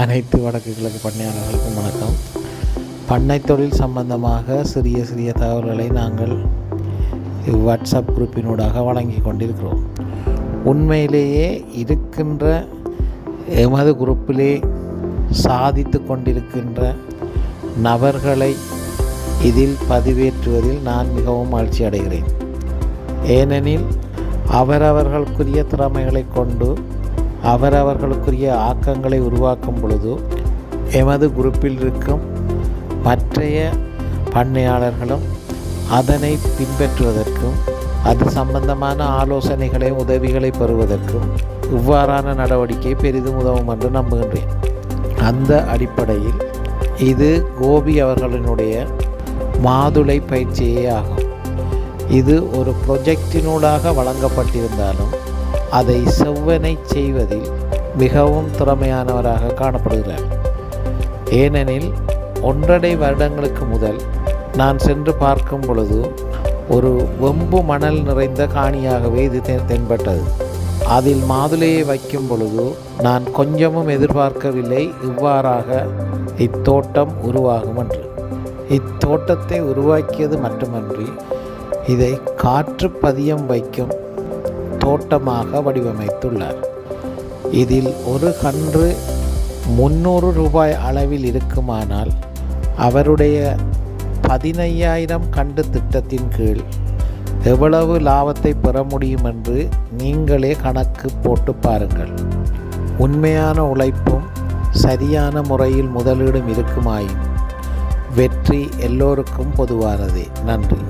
அனைத்து வடக்கு கிழக்கு பண்ணையாளர்களுக்கும் வணக்கம். பண்ணை தொழில் சம்பந்தமாக சிறிய சிறிய தகவல்களை நாங்கள் வாட்ஸ்அப் குரூப்பினூடாக வழங்கி கொண்டிருக்கிறோம். உண்மையிலேயே இருக்கின்ற எமது குரூப்பிலே சாதித்து கொண்டிருக்கின்ற நபர்களை இதில் பதிவேற்றுவதில் நான் மிகவும் மகிழ்ச்சி அடைகிறேன். ஏனெனில் அவரவர்களுக்குரிய திறமைகளை கொண்டு அவரவர்களுக்குரிய ஆக்கங்களை உருவாக்கும் பொழுது எமது குரூப்பில் இருக்கும் மற்றைய பண்ணையாளர்களும் அதனை பின்பற்றுவதற்கும் அது சம்பந்தமான ஆலோசனைகளை உதவிகளை பெறுவதற்கும் இவ்வாறான நடவடிக்கை பெரிதும் உதவும் என்று நம்புகின்றேன். அந்த அடிப்படையில் இது கோபி அவர்களினுடைய மாதுளை பயிற்சியே ஆகும். இது ஒரு ப்ரொஜெக்டினூடாக வழங்கப்பட்டிருந்தாலும் அதை செவ்வனை செய்வதில் மிகவும் திறமையானவராக காணப்படுகிறார். ஏனெனில் ஒன்றரை வருடங்களுக்கு முதல் நான் சென்று பார்க்கும் பொழுது ஒரு வெம்பு மணல் நிறைந்த காணியாகவே இது தென்பட்டது. அதில் மாதுளையை வைக்கும் பொழுது நான் கொஞ்சமும் எதிர்பார்க்கவில்லை இவ்வாறாக இத்தோட்டம் உருவாகும் என்று. இத்தோட்டத்தை உருவாக்கியது மட்டுமன்றி இதை காற்று பதியம் வைக்கும் தோட்டமாக வடிவமைத்துள்ளார். இதில் ஒரு கன்று முந்நூறு ரூபாய் அளவில் இருக்குமானால் அவருடைய பதினையாயிரம் கண்டு திட்டத்தின் கீழ் எவ்வளவு லாபத்தை பெற முடியும் என்று நீங்களே கணக்கு போட்டு பாருங்கள். உண்மையான உழைப்பும் சரியான முறையில் முதலீடும் இருக்குமாயின் வெற்றி எல்லோருக்கும் பொதுவானதே. நன்றி.